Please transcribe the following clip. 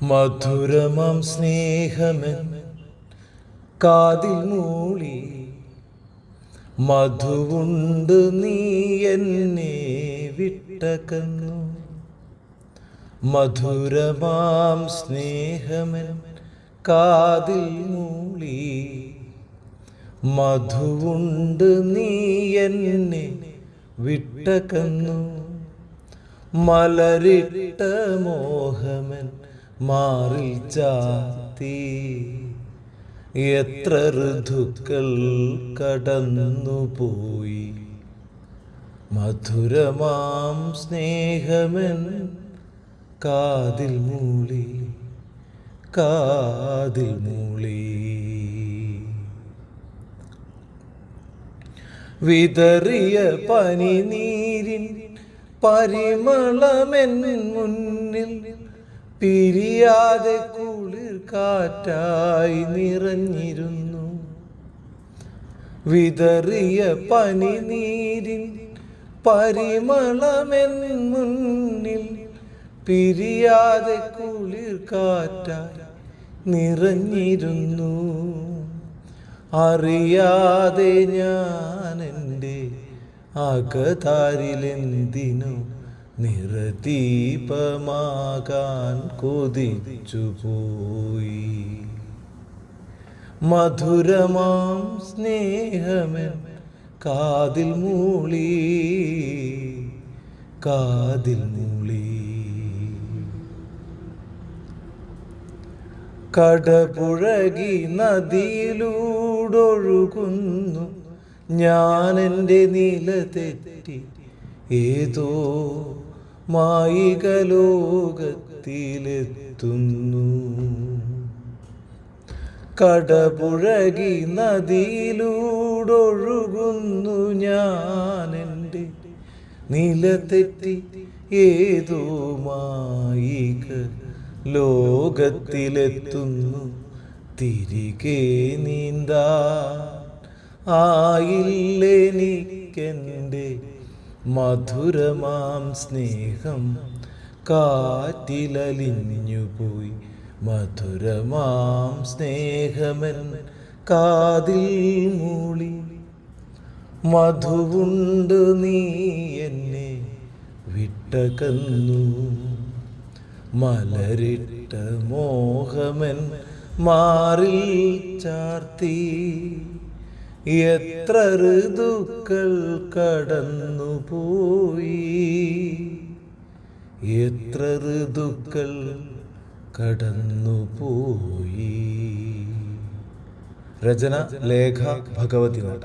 മധുരമാം സ്നേഹമൻ കാതിൽ മൂളി മധുവുണ്ട് നീ എന്നെ വിട്ടകന്നു മധുരമാം സ്നേഹമൻ കാതിൽ മൂളി മധുവുണ്ട് നീ എന്നെ വിട്ടകന്നു മലരിട്ട മോഹമൻ മാറിൽ ചാത്തി എത്ര ഋതുക്കൾ കടന്നുപോയി മധുരമാം സ്നേഹമൻ കാതിൽ മൂളി കാതിൽ മൂളി. വിതറിയ പനിനീരിൻ പരിമളമെന്നിൽ മുന്നിൽ പിരിയാതെ കുളിർ കാറ്റായി നിറഞ്ഞിരുന്നു. വിതറിയ പനിനീരിൻ പരിമളമെൻ മുന്നിൽ പിരിയാതെ കുളിർ കാറ്റായി നിറഞ്ഞിരുന്നു. അറിയാതെ ഞാൻ എന്റെ അകതാരിലെന്തിനു നിറദീപമാകാൻ കൊതിച്ചു പോയി. മധുരമാം സ്നേഹമൻ കാതിൽ മൂളി കാതിൽ മൂളി. കടപുഴകി നദിയിലൂടൊഴുകുന്നു ഞാൻ എന്റെ നില തെറ്റി ഏതോ മായിക ലോകത്തിലെത്തുന്നു കടപുഴകി നദിയിലൂടൊഴുകുന്നു ഞാനെന്റെ നില തെറ്റി ഏതോ മായിക ലോകത്തിലെത്തുന്നു. തിരികെ നീന്താ ആയില്ലെനിക്കെന്റെ മധുരമാം സ്നേഹം കാറ്റിലലിഞ്ഞുപോയി. മധുരമാം സ്നേഹമൻ കാതിൽ മൂളി. മധുവുണ്ട് നീ എന്നെ വിട്ടകന്നു മലരിട്ട മോഹമൻ മാറി ചാർത്തി. എത്ര ഋതുക്കൾ കടന്നു പോയി എത്ര ഋതുക്കൾ കടന്നു പോയി രചന ലേഖ ഭഗവതി നട